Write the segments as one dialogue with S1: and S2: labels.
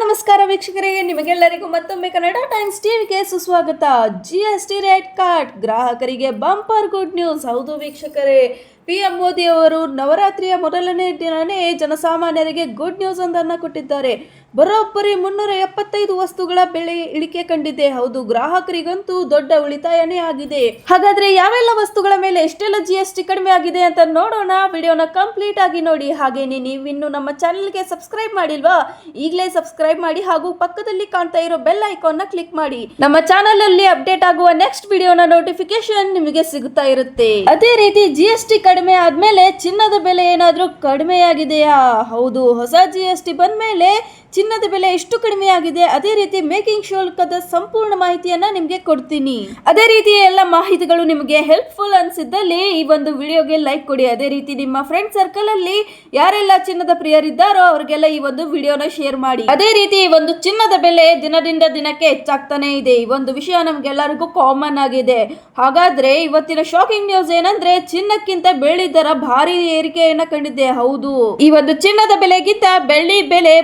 S1: ನಮಸ್ಕಾರ ವೀಕ್ಷಕರಿಗೆ ನಿಮಗೆಲ್ಲರಿಗೂ ಮತ್ತೊಮ್ಮೆ ಕನ್ನಡ ಟೈಮ್ಸ್ ಟಿವಿಗೆ ಸುಸ್ವಾಗತ. G S T rate card ಗ್ರಾಹಕರಿಗೆ ಬಂಪರ್ ಗುಡ್ ನ್ಯೂಸ್ ಹೌದು ವೀಕ್ಷಕರೇ ಪಿ ಎಂ ಮೋದಿ ಅವರು ನವರಾತ್ರಿಯ ಮೊದಲನೇ ದಿನವೇ ಜನಸಾಮಾನ್ಯರಿಗೆ ಗುಡ್ ನ್ಯೂಸ್ ಒಂದನ್ನು ಕೊಟ್ಟಿದ್ದಾರೆ. ಬರೋಬ್ಬರಿ ಮುನ್ನೂರ ಎಪ್ಪತ್ತೈದು ವಸ್ತುಗಳ ಬೆಲೆ ಇಳಿಕೆ ಕಂಡಿದೆ. ಹೌದು, ಗ್ರಾಹಕರಿಗಂತೂ ದೊಡ್ಡ ಉಳಿತಾಯನೇ ಆಗಿದೆ. ಹಾಗಾದ್ರೆ ಯಾವೆಲ್ಲ ವಸ್ತುಗಳ ಮೇಲೆ ಎಷ್ಟೆಲ್ಲ ಜಿ ಎಸ್ ಟಿ ಕಡಿಮೆ ಆಗಿದೆ ಅಂತ ನೋಡೋಣ. ವಿಡಿಯೋನ ಕಂಪ್ಲೀಟ್ ಆಗಿ ನೋಡಿ. ಹಾಗೇನೆ ನೀವಿನ್ನು ನಮ್ಮ ಚಾನೆಲ್ಗೆ ಸಬ್ಸ್ಕ್ರೈಬ್ ಮಾಡಿಲ್ವಾ? ಈಗಲೇ ಸಬ್ಸ್ಕ್ರೈಬ್ ಮಾಡಿ ಹಾಗೂ ಪಕ್ಕದಲ್ಲಿ ಕಾಣ್ತಾ ಇರೋ ಬೆಲ್ನ ಕ್ಲಿಕ್ ಮಾಡಿ. ನಮ್ಮ ಚಾನೆಲ್ ಅಲ್ಲಿ ಅಪ್ಡೇಟ್ ಆಗುವ ನೆಕ್ಸ್ಟ್ ವಿಡಿಯೋನ ನೋಟಿಫಿಕೇಶನ್ ನಿಮಗೆ ಸಿಗುತ್ತಾ ಇರುತ್ತೆ. ಅದೇ ರೀತಿ ಜಿ ಎಸ್ ಟಿ ಕಡಿಮೆ ಆದ್ಮೇಲೆ ಚಿನ್ನದ ಬೆಲೆ ಏನಾದ್ರೂ ಕಡಿಮೆಯಾಗಿದೆಯಾ? ಹೌದು, ಹೊಸ ಜಿ ಎಸ್ ಟಿ ಬಂದ್ಮೇಲೆ ಚಿನ್ನದ ಬೆಲೆ ಎಷ್ಟು ಕಡಿಮೆಯಾಗಿದೆ, ಅದೇ ರೀತಿ ಮೇಕಿಂಗ್ ಶುಲ್ಕದ ಸಂಪೂರ್ಣ ಮಾಹಿತಿಯನ್ನ ನಿಮ್ಗೆ ಕೊಡ್ತೀನಿ. ಅದೇ ರೀತಿ ಎಲ್ಲ ಮಾಹಿತಿಗಳು ನಿಮಗೆ ಹೆಲ್ಪ್ಫುಲ್ ಅನ್ಸಿದ್ದಲ್ಲಿ ಈ ಒಂದು ವಿಡಿಯೋಗೆ ಲೈಕ್ ಕೊಡಿ. ಅದೇ ರೀತಿ ನಿಮ್ಮ ಫ್ರೆಂಡ್ ಸರ್ಕಲ್ ಅಲ್ಲಿ ಯಾರೆಲ್ಲ ಚಿನ್ನದ ಪ್ರಿಯರಿದ್ದಾರೋ ಅವ್ರಿಗೆಲ್ಲ ಈ ಒಂದು ವಿಡಿಯೋನ ಶೇರ್ ಮಾಡಿ. ಅದೇ ರೀತಿ ಈ ಒಂದು ಚಿನ್ನದ ಬೆಲೆ ದಿನದಿಂದ ದಿನಕ್ಕೆ ಹೆಚ್ಚಾಗ್ತಾನೆ ಇದೆ. ಈ ಒಂದು ವಿಷಯ ನಮ್ಗೆಲ್ಲರಿಗೂ ಕಾಮನ್ ಆಗಿದೆ. ಹಾಗಾದ್ರೆ ಇವತ್ತಿನ ಶಾಕಿಂಗ್ ನ್ಯೂಸ್ ಏನಂದ್ರೆ ಚಿನ್ನಕ್ಕಿಂತ ಬೆಳ್ಳಿ ದರ ಭಾರಿ ಏರಿಕೆಯನ್ನ ಕಂಡಿದೆ. ಹೌದು. ಈ ಒಂದು ಚಿನ್ನದ ಬೆಲೆಗಿಂತ ಬೆಳ್ಳಿ ಬೆಲೆ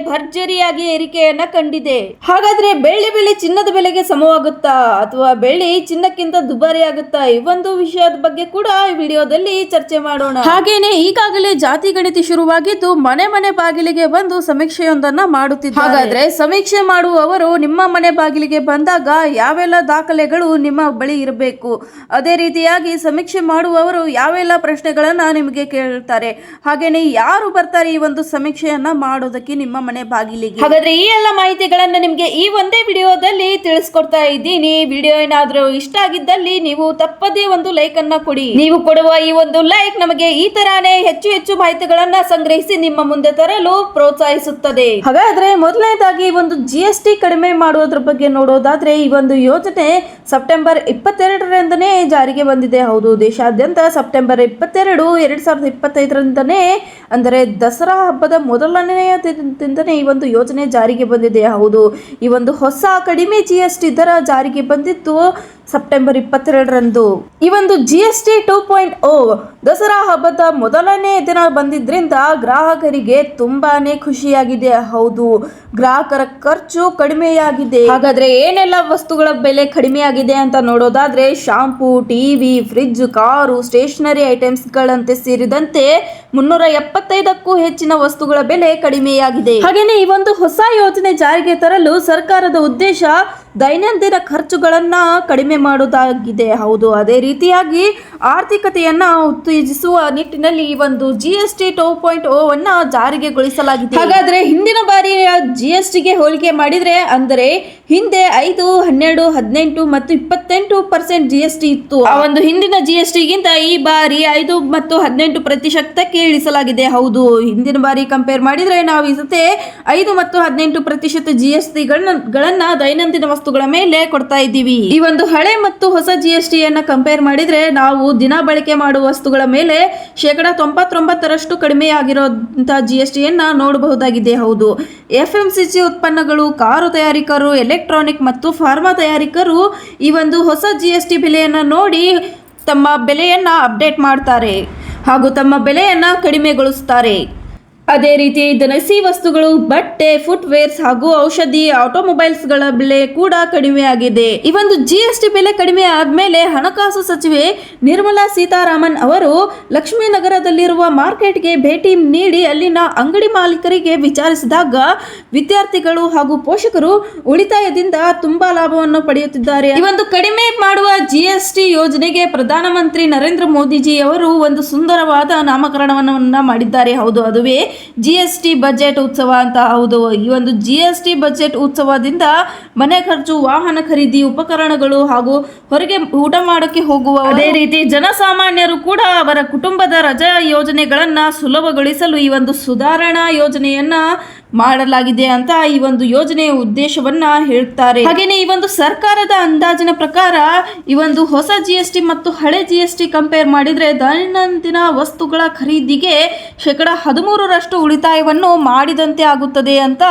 S1: ಭರ್ಜರಿಯಾಗಿ ಏರಿಕೆಯನ್ನ ಕಂಡಿದೆ. ಹಾಗಾದ್ರೆ ಬೆಳ್ಳಿ ಬೆಲೆ ಚಿನ್ನದ ಬೆಲೆಗೆ ಸಮವಾಗುತ್ತಾ? ಅಥವಾ ಬೆಳ್ಳಿ ಚಿನ್ನಕ್ಕಿಂತ ದುಬಾರಿ ಆಗುತ್ತಾ? ಈ ಒಂದು ವಿಷಯದ ಬಗ್ಗೆ ಕೂಡ ಈ ವಿಡಿಯೋದಲ್ಲಿ ಚರ್ಚೆ ಮಾಡೋಣ. ಹಾಗೇನೆ ಈಗಾಗಲೇ ಜಾತಿ ಗಣಿತಿ ಶುರುವಾಗಿದ್ದು ಮನೆ ಮನೆ ಬಾಗಿಲಿಗೆ ಬಂದು ಸಮೀಕ್ಷೆಯೊಂದನ್ನ ಮಾಡುತ್ತಿದ್ದ ಹಾಗಾದ್ರೆ ಸಮೀಕ್ಷೆ ಮಾಡುವವರು ನಿಮ್ಮ ಮನೆ ಬಾಗಿಲಿಗೆ ಬಂದಾಗ ಯಾವೆಲ್ಲ ದಾಖಲೆಗಳು ನಿಮ್ಮ ಬಳಿ ಇರಬೇಕು? ಅದೇ ರೀತಿಯಾಗಿ ಸಮೀಕ್ಷೆ ಮಾಡುವವರು ಯಾವೆಲ್ಲ ಪ್ರಶ್ನೆಗಳನ್ನ ನಿಮಗೆ ಕೇಳ್ತಾರೆ? ಹಾಗೇನೆ ಯಾರು ಬರ್ತಾರೆ ಈ ಒಂದು ಸಮೀಕ್ಷೆಯನ್ನ ಮಾಡೋದಕ್ಕೆ ನಿಮ್ಮ ಮನೆ ಬಾಗಿಲಿಗೆ? ಹಾಗಾದ್ರೆ ಈ ಎಲ್ಲ ಮಾಹಿತಿಗಳನ್ನ ನಿಮ್ಗೆ ಈ ಒಂದೇ ವಿಡಿಯೋದಲ್ಲಿ ತಿಳಿಸ್ಕೊಡ್ತಾ ಇದ್ದೀನಿ. ವಿಡಿಯೋ ಏನಾದ್ರೂ ಇಷ್ಟ ಆಗಿದ್ದಲ್ಲಿ ನೀವು ತಪ್ಪದೇ ಒಂದು ಲೈಕ್ ಅನ್ನ ಕೊಡಿ. ನೀವು ಕೊಡುವ ಈ ಒಂದು ಲೈಕ್ ನಮಗೆ ಈ ತರಾನೇ ಹೆಚ್ಚು ಹೆಚ್ಚು ಮಾಹಿತಿಗಳನ್ನ ಸಂಗ್ರಹಿಸಿ ನಿಮ್ಮ ಮುಂದೆ ತರಲು ಪ್ರೋತ್ಸಾಹಿಸುತ್ತದೆ. ಹಾಗಾದ್ರೆ ಮೊದಲನೇದಾಗಿ ಒಂದು ಜಿ ಎಸ್ ಟಿ ಕಡಿಮೆ ಮಾಡುವುದ್ರ ಬಗ್ಗೆ ನೋಡೋದಾದ್ರೆ ಈ ಒಂದು ಯೋಜನೆ ಸೆಪ್ಟೆಂಬರ್ ಇಪ್ಪತ್ತೆರಡರಿಂದನೇ ಜಾರಿಗೆ ಬಂದಿದೆ. ಹೌದು, ದೇಶಾದ್ಯಂತ ಸೆಪ್ಟೆಂಬರ್ ಇಪ್ಪತ್ತೆರಡು ಎರಡ್ ಸಾವಿರದ ಇಪ್ಪತ್ತೈದರಿಂದನೇ, ಅಂದರೆ ದಸರಾ ಹಬ್ಬದ ಮೊದಲನೆಯ ದಿನದಿಂದನೇ ಈ ಒಂದು ಯೋಜನೆ ಜಾರಿಗೆ ಬಂದಿದೆ. ಹೌದು, ಈ ಒಂದು ಹೊಸ ಕಡಿಮೆ ಜಿ ಎಸ್ ಟಿ ದರ ಜಾರಿಗೆ ಬಂದಿತ್ತು ಸೆಪ್ಟೆಂಬರ್ ಇಪ್ಪತ್ತೆರಡರಂದು. ಈ ಒಂದು G S T two point O Dasara ಹಬ್ಬದ ಮೊದಲನೇ ದಿನ ಬಂದಿದ್ರಿಂದ ಗ್ರಾಹಕರಿಗೆ ತುಂಬಾನೇ ಖುಷಿಯಾಗಿದೆ. ಹೌದು, ಗ್ರಾಹಕರ ಖರ್ಚು ಕಡಿಮೆಯಾಗಿದೆ. ಹಾಗಾದ್ರೆ ಏನೆಲ್ಲ ವಸ್ತುಗಳ ಬೆಲೆ ಕಡಿಮೆಯಾಗಿದೆ ಅಂತ ನೋಡೋದಾದ್ರೆ, shampoo, TV, fridge, car, stationery ಐಟಮ್ಸ್ಗಳಂತೆ ಸೇರಿದಂತೆ ಮುನ್ನೂರ ಎಪ್ಪತ್ತೈದಕ್ಕೂ ಹೆಚ್ಚಿನ ವಸ್ತುಗಳ ಬೆಲೆ ಕಡಿಮೆಯಾಗಿದೆ. ಹಾಗೆಯೇ ಈ ಒಂದು ಹೊಸ ಯೋಜನೆ ಜಾರಿಗೆ ತರಲು ಸರ್ಕಾರದ ಉದ್ದೇಶ ದೈನಂದಿನ ಖರ್ಚುಗಳನ್ನ ಕಡಿಮೆ ಮಾಡುವುದಾಗಿದೆ. ಹೌದು, ಅದೇ ರೀತಿಯಾಗಿ ಆರ್ಥಿಕತೆಯನ್ನ ಉತ್ತೇಜಿಸುವ ನಿಟ್ಟಿನಲ್ಲಿ ಈ ಒಂದು G S T two point O ಅನ್ನ ಜಾರಿಗೆಗೊಳಿಸಲಾಗಿದೆ ಹಾಗಾದ್ರೆ ಹಿಂದಿನ ಬಾರಿ ಜಿ ಎಸ್ ಟಿಗೆ ಹೋಲಿಕೆ ಮಾಡಿದ್ರೆ ಅಂದರೆ ಹಿಂದೆ ಐದು, ಹನ್ನೆರಡು, ಹದಿನೆಂಟು ಮತ್ತು ಇಪ್ಪತ್ತೆಂಟು ಪರ್ಸೆಂಟ್ ಜಿ ಎಸ್ ಟಿ ಇತ್ತು. ಆ ಒಂದು ಹಿಂದಿನ ಜಿ ಎಸ್ ಟಿಗಿಂತ ಈ ಬಾರಿ ಐದು ಮತ್ತು ಹದಿನೆಂಟು ಪ್ರತಿಶತಕ್ಕೆ ಇಳಿಸಲಾಗಿದೆ. ಹೌದು, ಹಿಂದಿನ ಬಾರಿ ಕಂಪೇರ್ ಮಾಡಿದ್ರೆ ನಾವು ಈ ಸತೆ ಐದು ಮತ್ತು ಹದಿನೆಂಟು ಪ್ರತಿಶತ ಜಿ ಎಸ್ ಟಿ ಗಳನ್ನ ದೈನಂದಿನ ವಸ್ತುಗಳ ಮೇಲೆ ಕೊಡ್ತಾ ಇದ್ದೀವಿ. ಈ ಒಂದು ಹಳೆ ಮತ್ತು ಹೊಸ ಜಿ ಎಸ್ ಕಂಪೇರ್ ಮಾಡಿದ್ರೆ ನಾವು ದಿನ ಬಳಕೆ ಮಾಡುವ ವಸ್ತುಗಳ ಮೇಲೆ ಶೇಕಡ ತೊಂಬತ್ತೊಂಬತ್ತರಷ್ಟು ಕಡಿಮೆ ಆಗಿರೋಂತಹ ಜಿ ಎಸ್ ಟಿಯನ್ನ ನೋಡಬಹುದಾಗಿದೆ. ಹೌದು. ಎಫ್ ಎಂ ಸಿ ಸಿ ಉತ್ಪನ್ನಗಳು, ಕಾರು ತಯಾರಿಕರು ಎಲೆಕ್ಟ್ರಾನಿಕ್ ಮತ್ತು ಫಾರ್ಮಾ ತಯಾರಿಕರು ಈ ಒಂದು ಹೊಸ ಜಿ ಎಸ್ ಟಿ ಬೆಲೆಯನ್ನು ನೋಡಿ ತಮ್ಮ ಬೆಲೆಯನ್ನು ಅಪ್ಡೇಟ್ ಮಾಡ್ತಾರೆ ಹಾಗೂ ತಮ್ಮ ಬೆಲೆಯನ್ನು ಕಡಿಮೆಗೊಳಿಸ್ತಾರೆ. ಅದೇ ರೀತಿ ದಿನಸಿ ವಸ್ತುಗಳು, ಬಟ್ಟೆ ಫುಟ್ವೇರ್ಸ್ ಹಾಗೂ ಔಷಧಿ ಆಟೋಮೊಬೈಲ್ಸ್ಗಳ ಬೆಲೆ ಕೂಡ ಕಡಿಮೆ ಆಗಿದೆ ಈ ಒಂದು ಜಿಎಸ್ಟಿ ಬೆಲೆ ಕಡಿಮೆ ಆದ್ಮೇಲೆ ಹಣಕಾಸು ಸಚಿವೆ ನಿರ್ಮಲಾ ಸೀತಾರಾಮನ್ ಅವರು ಲಕ್ಷ್ಮೀನಗರದಲ್ಲಿರುವ ಮಾರ್ಕೆಟ್ಗೆ ಭೇಟಿ ನೀಡಿ ಅಲ್ಲಿನ ಅಂಗಡಿ ಮಾಲೀಕರಿಗೆ ವಿಚಾರಿಸಿದಾಗ ವಿದ್ಯಾರ್ಥಿಗಳು ಹಾಗೂ ಪೋಷಕರು ಉಳಿತಾಯದಿಂದ ತುಂಬಾ ಲಾಭವನ್ನು ಪಡೆಯುತ್ತಿದ್ದಾರೆ. ಈ ಒಂದು ಕಡಿಮೆ ಮಾಡುವ ಜಿಎಸ್ಟಿ ಯೋಜನೆಗೆ ಪ್ರಧಾನಮಂತ್ರಿ ನರೇಂದ್ರ ಮೋದಿಜಿ ಅವರು ಒಂದು ಸುಂದರವಾದ ನಾಮಕರಣವನ್ನು ಮಾಡಿದ್ದಾರೆ. ಹೌದು, ಅದುವೇ ಜಿ ಎಸ್ ಟಿ ಬಜೆಟ್ ಉತ್ಸವ ಅಂತ ಹೌದು. ಈ ಒಂದು ಜಿ ಎಸ್ ಟಿ ಬಜೆಟ್ ಉತ್ಸವದಿಂದ ಮನೆ ಖರ್ಚು, ವಾಹನ ಖರೀದಿ, ಉಪಕರಣಗಳು ಹಾಗೂ ಹೊರಗೆ ಊಟ ಮಾಡೋಕೆ ಹೋಗುವ ಅದೇ ರೀತಿ ಜನಸಾಮಾನ್ಯರು ಕೂಡ ಅವರ ಕುಟುಂಬದ ರಜಾ ಯೋಜನೆಗಳನ್ನು ಸುಲಭಗೊಳಿಸಲು ಈ ಒಂದು ಸುಧಾರಣಾ ಯೋಜನೆಯನ್ನ ಮಾಡಲಾಗಿದೆ ಅಂತ ಈ ಒಂದು ಯೋಜನೆಯ ಉದ್ದೇಶವನ್ನ ಹೇಳ್ತಾರೆ. ಹಾಗೇನೆ ಈ ಒಂದು ಸರ್ಕಾರದ ಅಂದಾಜಿನ ಪ್ರಕಾರ ಈ ಒಂದು ಹೊಸ ಜಿ ಎಸ್ ಟಿ ಮತ್ತು ಹಳೆ ಜಿ ಎಸ್ ಟಿ ಕಂಪೇರ್ ಮಾಡಿದ್ರೆ ದೈನಂದಿನ ವಸ್ತುಗಳ ಖರೀದಿಗೆ ಶೇಕಡ ಹದಿಮೂರರಷ್ಟು ಉಳಿತಾಯವನ್ನು ಮಾಡಿದಂತೆ ಆಗುತ್ತದೆ ಅಂತ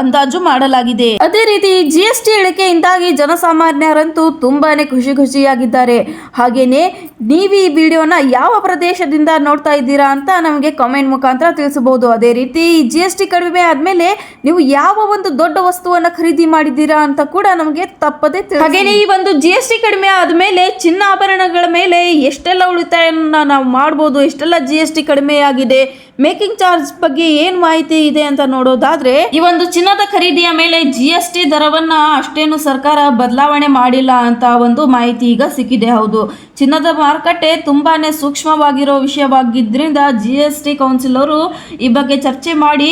S1: ಅಂದಾಜು ಮಾಡಲಾಗಿದೆ. ಅದೇ ರೀತಿ ಜಿ ಎಸ್ ಟಿ ಇಳಿಕೆಯಿಂದಾಗಿ ಜನಸಾಮಾನ್ಯರಂತೂ ತುಂಬಾನೇ ಖುಷಿ ಖುಷಿಯಾಗಿದ್ದಾರೆ. ಹಾಗೇನೆ ನೀವು ಈ ವಿಡಿಯೋನ ಯಾವ ಪ್ರದೇಶದಿಂದ ನೋಡ್ತಾ ಇದ್ದೀರಾ ಅಂತ ನಮಗೆ ಕಾಮೆಂಟ್ ಮುಖಾಂತರ ತಿಳಿಸಬಹುದು. ಅದೇ ರೀತಿ ಜಿ ಎಸ್ ಟಿ ಕಡಿಮೆ ಆದ್ಮೇಲೆ ನೀವು ಯಾವ ಒಂದು ದೊಡ್ಡ ವಸ್ತುವನ್ನ ಖರೀದಿ ಮಾಡಿದ್ದೀರಾ ಅಂತ ಕೂಡ ನಮಗೆ ತಪ್ಪದೆ ಹಾಗೇನೆ ಈ ಒಂದು ಜಿ ಎಸ್ ಟಿ ಕಡಿಮೆ ಆದ್ಮೇಲೆ ಚಿನ್ನಾಭರಣಗಳ ಮೇಲೆ ಎಷ್ಟೆಲ್ಲ ಉಳಿತಾಯನ ನಾವು ಮಾಡ್ಬೋದು, ಎಷ್ಟೆಲ್ಲ ಜಿ ಎಸ್ ಟಿ ಕಡಿಮೆ ಆಗಿದೆ, ಮೇಕಿಂಗ್ ಚಾರ್ಜ್ ಬಗ್ಗೆ ಏನ್ ಮಾಹಿತಿ ಇದೆ ಅಂತ ನೋಡೋದಾದ್ರೆ ಈ ಒಂದು ಚಿನ್ನದ ಖರೀದಿಯ ಮೇಲೆ ಜಿ ಎಸ್ ಟಿ ದರವನ್ನ ಅಷ್ಟೇನು ಸರ್ಕಾರ ಬದಲಾವಣೆ ಮಾಡಿಲ್ಲ ಅಂತ ಒಂದು ಮಾಹಿತಿ ಈಗ ಸಿಕ್ಕಿದೆ. ಹೌದು, ಚಿನ್ನದ ಮಾರುಕಟ್ಟೆ ತುಂಬಾನೇ ಸೂಕ್ಷ್ಮವಾಗಿರೋ ವಿಷಯವಾಗಿದ್ದರಿಂದ ಜಿ ಎಸ್ ಟಿ ಕೌನ್ಸಿಲ್ ಅವರು ಈ ಬಗ್ಗೆ ಚರ್ಚೆ ಮಾಡಿ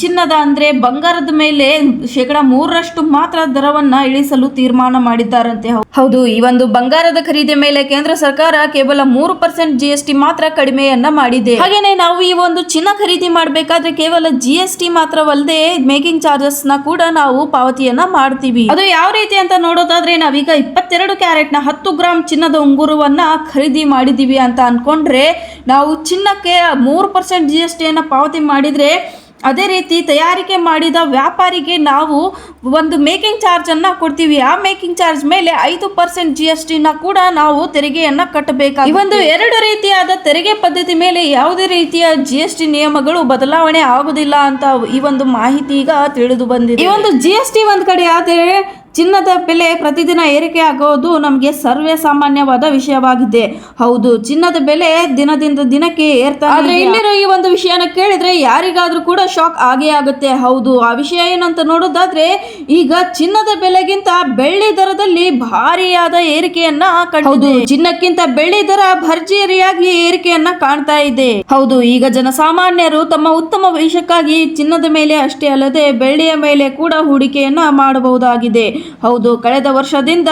S1: ಚಿನ್ನದ ಅಂದ್ರೆ ಬಂಗಾರದ ಮೇಲೆ ಶೇಕಡ ಮೂರರಷ್ಟು ಮಾತ್ರ ದರವನ್ನು ಇಳಿಸಲು ತೀರ್ಮಾನ ಮಾಡಿದ್ದಾರಂತೆ. ಹೌದು. ಈ ಒಂದು ಬಂಗಾರದ ಖರೀದಿ ಮೇಲೆ ಕೇಂದ್ರ ಸರ್ಕಾರ ಕೇವಲ ಮೂರು ಪರ್ಸೆಂಟ್ ಜಿ ಎಸ್ ಟಿ ಮಾತ್ರ ಕಡಿಮೆಯನ್ನ ಮಾಡಿದೆ. ಹಾಗೇನೆ ನಾವು ಈ ಒಂದು ಚಿನ್ನ ಖರೀದಿ ಮಾಡಬೇಕಾದ್ರೆ ಕೇವಲ ಜಿ ಎಸ್ ಟಿ ಮಾತ್ರವಲ್ಲದೆ ಮೇಕಿಂಗ್ ಚಾರ್ಜಸ್ನ ಕೂಡ ನಾವು ಪಾವತಿಯನ್ನ ಮಾಡ್ತೀವಿ. ಅದು ಯಾವ ರೀತಿ ಅಂತ ನೋಡೋದಾದ್ರೆ ನಾವೀಗ ಇಪ್ಪತ್ತೆರಡು ಕ್ಯಾರೆಟ್ನ ಹತ್ತು ಗ್ರಾಮ್ ಚಿನ್ನದ ಉಂಗುರವನ್ನ ಖರೀದಿ ಮಾಡಿದೀವಿ ಅಂತ ಅನ್ಕೊಂಡ್ರೆ ನಾವು ಚಿನ್ನಕ್ಕೆ ಮೂರು ಪರ್ಸೆಂಟ್ ಜಿ ಎಸ್ ಟಿಯನ್ನು ಪಾವತಿ ಮಾಡಿದ್ರೆ ಅದೇ ರೀತಿ ತಯಾರಿಕೆ ಮಾಡಿದ ವ್ಯಾಪಾರಿಗೆ ನಾವು ಒಂದು ಮೇಕಿಂಗ್ ಚಾರ್ಜ್ ಅನ್ನ ಕೊಡ್ತೀವಿ. ಆ ಮೇಕಿಂಗ್ ಚಾರ್ಜ್ ಮೇಲೆ ಐದು ಪರ್ಸೆಂಟ್ ಜಿ ಎಸ್ ಟಿನ ಕೂಡ ನಾವು ತೆರಿಗೆಯನ್ನ ಕಟ್ಟಬೇಕಾಗಿ ಒಂದು ಎರಡು ರೀತಿಯಾದ ತೆರಿಗೆ ಪದ್ಧತಿ ಮೇಲೆ ಯಾವುದೇ ರೀತಿಯ ಜಿ ಎಸ್ ಟಿ ನಿಯಮಗಳು ಬದಲಾವಣೆ ಆಗುದಿಲ್ಲ ಅಂತ ಈ ಒಂದು ಮಾಹಿತಿ ಈಗ ತಿಳಿದು ಬಂದಿದೆ. ಈ ಒಂದು ಜಿ ಎಸ್ ಟಿ ಒಂದು ಕಡೆ ಆದರೆ ಚಿನ್ನದ ಬೆಲೆ ಪ್ರತಿದಿನ ಏರಿಕೆ ಆಗೋದು ನಮಗೆ ಸರ್ವೇ ಸಾಮಾನ್ಯವಾದ ವಿಷಯವಾಗಿದೆ. ಹೌದು ಚಿನ್ನದ ಬೆಲೆ ದಿನದಿಂದ ದಿನಕ್ಕೆ ಏರ್ತಾ ಆದ್ರೆ ಇಲ್ಲಿರೋ ಈ ಒಂದು ವಿಷಯನ ಕೇಳಿದ್ರೆ ಯಾರಿಗಾದ್ರೂ ಕೂಡ ಶಾಕ್ ಆಗೇ ಆಗುತ್ತೆ. ಹೌದು ಆ ವಿಷಯ ಏನಂತ ನೋಡೋದಾದ್ರೆ ಈಗ ಚಿನ್ನದ ಬೆಲೆಗಿಂತ ಬೆಳ್ಳಿ ದರದಲ್ಲಿ ಭಾರಿಯಾದ ಏರಿಕೆಯನ್ನ ಹೌದು ಚಿನ್ನಕ್ಕಿಂತ ಬೆಳ್ಳಿ ದರ ಭರ್ಜರಿಯಾಗಿ ಏರಿಕೆಯನ್ನ ಕಾಣ್ತಾ ಇದೆ. ಹೌದು ಈಗ ಜನಸಾಮಾನ್ಯರು ತಮ್ಮ ಉತ್ತಮ ಭವಿಷ್ಯಕ್ಕಾಗಿ ಚಿನ್ನದ ಮೇಲೆ ಅಷ್ಟೇ ಅಲ್ಲದೆ ಬೆಳ್ಳಿಯ ಮೇಲೆ ಕೂಡ ಹೂಡಿಕೆಯನ್ನ ಮಾಡಬಹುದಾಗಿದೆ. ಹೌದು. ಕಳೆದ ವರ್ಷದಿಂದ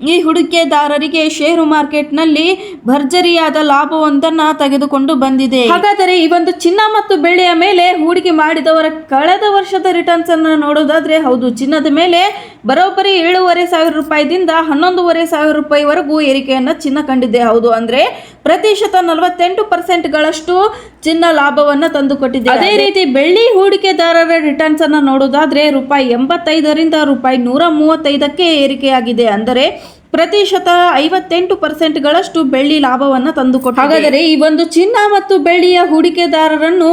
S1: ಈ ಹೂಡಿಕೆದಾರರಿಗೆ ಷೇರು ಮಾರ್ಕೆಟ್ನಲ್ಲಿ ಭರ್ಜರಿಯಾದ ಲಾಭವೊಂದನ್ನ ತೆಗೆದುಕೊಂಡು ಬಂದಿದೆ. ಹಾಗಾದರೆ ಈ ಒಂದು ಚಿನ್ನ ಮತ್ತು ಬೆಳ್ಳಿಯ ಮೇಲೆ ಹೂಡಿಕೆ ಮಾಡಿದವರ ಕಳೆದ ವರ್ಷದ ರಿಟರ್ನ್ಸ್ ಅನ್ನು ನೋಡೋದಾದ್ರೆ ಹೌದು. ಚಿನ್ನದ ಮೇಲೆ ಬರೋಬ್ಬರಿ ಏಳೂವರೆ ಸಾವಿರ ರೂಪಾಯಿದಿಂದ ಹನ್ನೊಂದೂವರೆ ಸಾವಿರ ರೂಪಾಯಿವರೆಗೂ ಏರಿಕೆಯನ್ನ ಚಿನ್ನ ಕಂಡಿದೆ ಹೌದು. ಅಂದ್ರೆ ಪ್ರತಿಶತ ನಲವತ್ತೆಂಟು ಪರ್ಸೆಂಟ್ಗಳಷ್ಟು ಚಿನ್ನ ಲಾಭವನ್ನ ತಂದುಕೊಟ್ಟಿದೆ. ಅದೇ ರೀತಿ ಬೆಳ್ಳಿ ಹೂಡಿಕೆದಾರರ ರಿಟರ್ನ್ಸ್ ಅನ್ನ ನೋಡೋದಾದ್ರೆ ರೂಪಾಯಿ ಎಂಬತ್ತೈದರಿಂದ ರೂಪಾಯಿ ನೂರ ಮೂವತ್ತೈದಕ್ಕೆ ಏರಿಕೆಯಾಗಿದೆ. ಅಂದರೆ ಪ್ರತಿಶತ ಐವತ್ತೆಂಟು ಪರ್ಸೆಂಟ್ಗಳಷ್ಟು ಬೆಳ್ಳಿ ಲಾಭವನ್ನು ತಂದುಕೊಟ್ಟು ಹಾಗಾದರೆ ಈ ಒಂದು ಚಿನ್ನ ಮತ್ತು ಬೆಳ್ಳಿಯ ಹೂಡಿಕೆದಾರರನ್ನು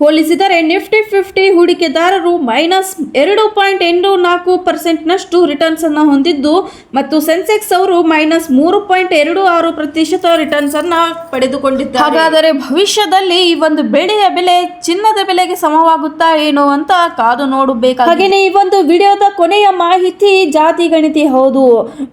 S1: ಹೋಲಿಸಿದರೆ ನಿಫ್ಟಿ ಫಿಫ್ಟಿ ಹೂಡಿಕೆದಾರರು ಮೈನಸ್ ಎರಡು ಪಾಯಿಂಟ್ ಎಂಟು ನಾಲ್ಕು ಪರ್ಸೆಂಟ್ನಷ್ಟು ರಿಟರ್ನ್ಸ್ ಅನ್ನು ಹೊಂದಿದ್ದು ಮತ್ತು ಸೆನ್ಸೆಕ್ಸ್ ಅವರು ಮೈನಸ್ ಮೂರು ಪಾಯಿಂಟ್ ಎರಡು ಆರು ಪ್ರತಿಶತ ರಿಟರ್ನ್ಸ್ ಅನ್ನ ಪಡೆದುಕೊಂಡಿದ್ದಾರೆ. ಹಾಗಾದರೆ ಭವಿಷ್ಯದಲ್ಲಿ ಈ ಒಂದು ಬೆಳೆಯ ಬೆಲೆ ಚಿನ್ನದ ಬೆಲೆಗೆ ಸಮವಾಗುತ್ತಾ ಏನೋ ಅಂತ ಕಾದು ನೋಡಬೇಕು ಹಾಗೆಯೇ ಈ ಒಂದು ವಿಡಿಯೋದ ಕೊನೆಯ ಮಾಹಿತಿ ಜಾತಿ ಗಣಿತಿ ಹೌದು.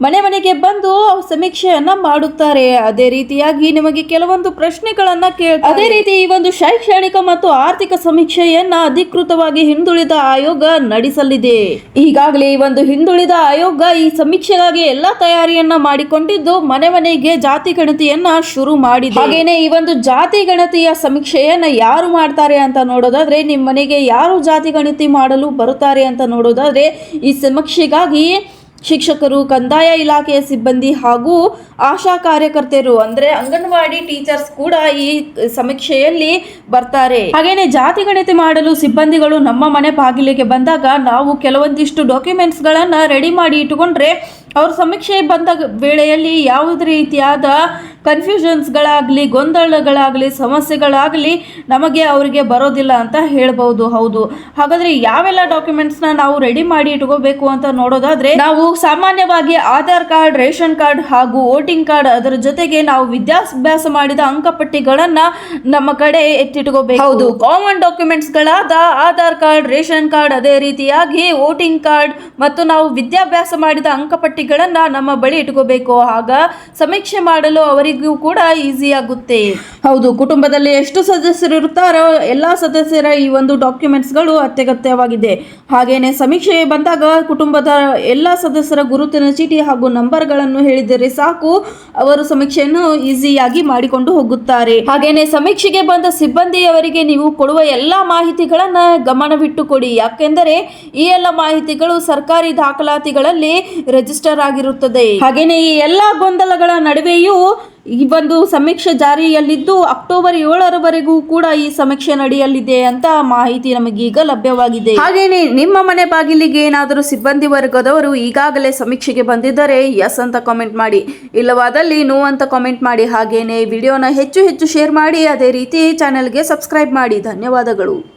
S1: ಮನೆ ಮನೆಗೆ ಬಂದು ಸಮೀಕ್ಷೆಯನ್ನ ಮಾಡುತ್ತಾರೆ. ಅದೇ ರೀತಿಯಾಗಿ ನಿಮಗೆ ಕೆಲವೊಂದು ಪ್ರಶ್ನೆಗಳನ್ನ ಕೇಳ ಅದೇ ರೀತಿ ಈ ಒಂದು ಶೈಕ್ಷಣಿಕ ಮತ್ತು ಆರ್ಥಿಕ ಸಮೀಕ್ಷೆಯನ್ನ ಅಧಿಕೃತವಾಗಿ ಹಿಂದುಳಿದ ಆಯೋಗ ನಡೆಸಲಿದೆ. ಈಗಾಗಲೇ ಒಂದು ಹಿಂದುಳಿದ ಆಯೋಗ ಈ ಸಮೀಕ್ಷೆಗಾಗಿ ಎಲ್ಲಾ ತಯಾರಿಯನ್ನ ಮಾಡಿಕೊಂಡಿದ್ದು ಮನೆ ಮನೆಗೆ ಜಾತಿ ಗಣತಿಯನ್ನ ಶುರು ಮಾಡಿದೆ. ಹಾಗೇನೆ ಈ ಒಂದು ಜಾತಿ ಗಣತಿಯ ಸಮೀಕ್ಷೆಯನ್ನ ಯಾರು ಮಾಡ್ತಾರೆ ಅಂತ ನೋಡೋದಾದ್ರೆ ನಿಮ್ಮ ಮನೆಗೆ ಯಾರು ಜಾತಿ ಗಣತಿ ಮಾಡಲು ಬರುತ್ತಾರೆ ಅಂತ ನೋಡೋದಾದ್ರೆ ಈ ಸಮೀಕ್ಷೆಗಾಗಿ ಶಿಕ್ಷಕರು, ಕಂದಾಯ ಇಲಾಖೆಯ ಸಿಬ್ಬಂದಿ ಹಾಗೂ ಆಶಾ ಕಾರ್ಯಕರ್ತೆಯರು, ಅಂದ್ರೆ ಅಂಗನವಾಡಿ ಟೀಚರ್ಸ್ ಕೂಡ ಈ ಸಮೀಕ್ಷೆಯಲ್ಲಿ ಬರ್ತಾರೆ. ಹಾಗೇನೆ ಜಾತಿ ಗಣತಿ ಮಾಡಲು ಸಿಬ್ಬಂದಿಗಳು ನಮ್ಮ ಮನೆ ಬಾಗಿಲಿಗೆ ಬಂದಾಗ ನಾವು ಕೆಲವೊಂದಿಷ್ಟು ಡಾಕ್ಯುಮೆಂಟ್ಸ್ ಗಳನ್ನ ರೆಡಿ ಮಾಡಿ ಇಟ್ಟುಕೊಂಡ್ರೆ ಅವ್ರ ಸಮೀಕ್ಷೆ ಬಂದ ವೇಳೆಯಲ್ಲಿ ಯಾವುದೇ ರೀತಿಯಾದ ಕನ್ಫ್ಯೂಷನ್ಸ್ಗಳಾಗಲಿ ಗೊಂದಲಗಳಾಗಲಿ ಸಮಸ್ಯೆಗಳಾಗಲಿ ನಮಗೆ ಅವರಿಗೆ ಬರೋದಿಲ್ಲ ಅಂತ ಹೇಳ್ಬೋದು ಹೌದು. ಹಾಗಾದರೆ ಯಾವೆಲ್ಲ ಡಾಕ್ಯುಮೆಂಟ್ಸ್ನ ನಾವು ರೆಡಿ ಮಾಡಿ ಇಟ್ಕೋಬೇಕು ಅಂತ ನೋಡೋದಾದರೆ ನಾವು ಸಾಮಾನ್ಯವಾಗಿ ಆಧಾರ್ ಕಾರ್ಡ್ ರೇಷನ್ ಕಾರ್ಡ್ ಹಾಗೂ ವೋಟಿಂಗ್ ಕಾರ್ಡ್ ಅದರ ಜೊತೆಗೆ ನಾವು ವಿದ್ಯಾಭ್ಯಾಸ ಮಾಡಿದ ಅಂಕಪಟ್ಟಿಗಳನ್ನ ನಮ್ಮ ಕಡೆ ಎತ್ತಿಟ್ಕೋಬೇಕು. ಹೌದು. ಕಾಮನ್ ಡಾಕ್ಯುಮೆಂಟ್ಸ್ ಗಳಾದ ಆಧಾರ್ ಕಾರ್ಡ್ ರೇಷನ್ ಕಾರ್ಡ್ ಅದೇ ರೀತಿಯಾಗಿ ವೋಟಿಂಗ್ ಕಾರ್ಡ್ ಮತ್ತು ನಾವು ವಿದ್ಯಾಭ್ಯಾಸ ಮಾಡಿದ ಅಂಕಪಟ್ಟಿಗಳನ್ನ ನಮ್ಮ ಬಳಿ ಇಟ್ಕೋಬೇಕು. ಆಗ ಸಮೀಕ್ಷೆ ಮಾಡಲು ಅವರಿಗೂ ಕೂಡ ಈಸಿ ಆಗುತ್ತೆ. ಹೌದು, ಕುಟುಂಬದಲ್ಲಿ ಎಷ್ಟು ಸದಸ್ಯರು ಇರ್ತಾರೋ ಎಲ್ಲಾ ಸದಸ್ಯರ ಈ ಒಂದು ಡಾಕ್ಯುಮೆಂಟ್ಸ್ಗಳು ಅತ್ಯಗತ್ಯವಾಗಿದೆ. ಹಾಗೇನೆ ಸಮೀಕ್ಷೆ ಬಂದಾಗ ಕುಟುಂಬದ ಎಲ್ಲ ಸದಸ್ಯರ ಗುರುತಿನ ಚೀಟಿ ಹಾಗೂ ನಂಬರ್ಗಳನ್ನು ಹೇಳಿದರೆ ಸಾಕು. ಅವರು ಸಮೀಕ್ಷೆಯನ್ನು ಈಸಿಯಾಗಿ ಮಾಡಿಕೊಂಡು ಹೋಗುತ್ತಾರೆ. ಹಾಗೇನೆ ಸಮೀಕ್ಷೆಗೆ ಬಂದ ಸಿಬ್ಬಂದಿಯವರಿಗೆ ನೀವು ಕೊಡುವ ಎಲ್ಲಾ ಮಾಹಿತಿಗಳನ್ನ ಗಮನವಿಟ್ಟು ಕೊಡಿ ಯಾಕೆಂದರೆ ಈ ಎಲ್ಲ ಮಾಹಿತಿಗಳು ಸರ್ಕಾರಿ ದಾಖಲಾತಿಗಳಲ್ಲಿ ರಿಜಿಸ್ಟರ್ ಆಗಿರುತ್ತದೆ ಹಾಗೇನೆ ಈ ಎಲ್ಲಾ ಗೊಂದಲಗಳ ನಡುವೆಯೂ ಈ ಒಂದು ಸಮೀಕ್ಷೆ ಜಾರಿಯಲ್ಲಿದ್ದು ಅಕ್ಟೋಬರ್ ಏಳರವರೆಗೂ ಕೂಡ ಈ ಸಮೀಕ್ಷೆ ನಡೆಯಲಿದೆ ಅಂತ ಮಾಹಿತಿ ನಮಗೀಗ ಲಭ್ಯವಾಗಿದೆ. ಹಾಗೇನೆ ನಿಮ್ಮ ಮನೆ ಬಾಗಿಲಿಗೆ ಏನಾದರೂ ಸಿಬ್ಬಂದಿ ವರ್ಗದವರು ಈಗಾಗಲೇ ಸಮೀಕ್ಷೆಗೆ ಬಂದಿದ್ದರೆ ಎಸ್ ಅಂತ ಕಾಮೆಂಟ್ ಮಾಡಿ. ಇಲ್ಲವಾದಲ್ಲಿ ನೋ ಅಂತ ಕಾಮೆಂಟ್ ಮಾಡಿ. ಹಾಗೇನೆ ವಿಡಿಯೋನ ಹೆಚ್ಚು ಹೆಚ್ಚು ಶೇರ್ ಮಾಡಿ. ಅದೇ ರೀತಿ ಚಾನೆಲ್ಗೆ ಸಬ್ಸ್ಕ್ರೈಬ್ ಮಾಡಿ. ಧನ್ಯವಾದಗಳು.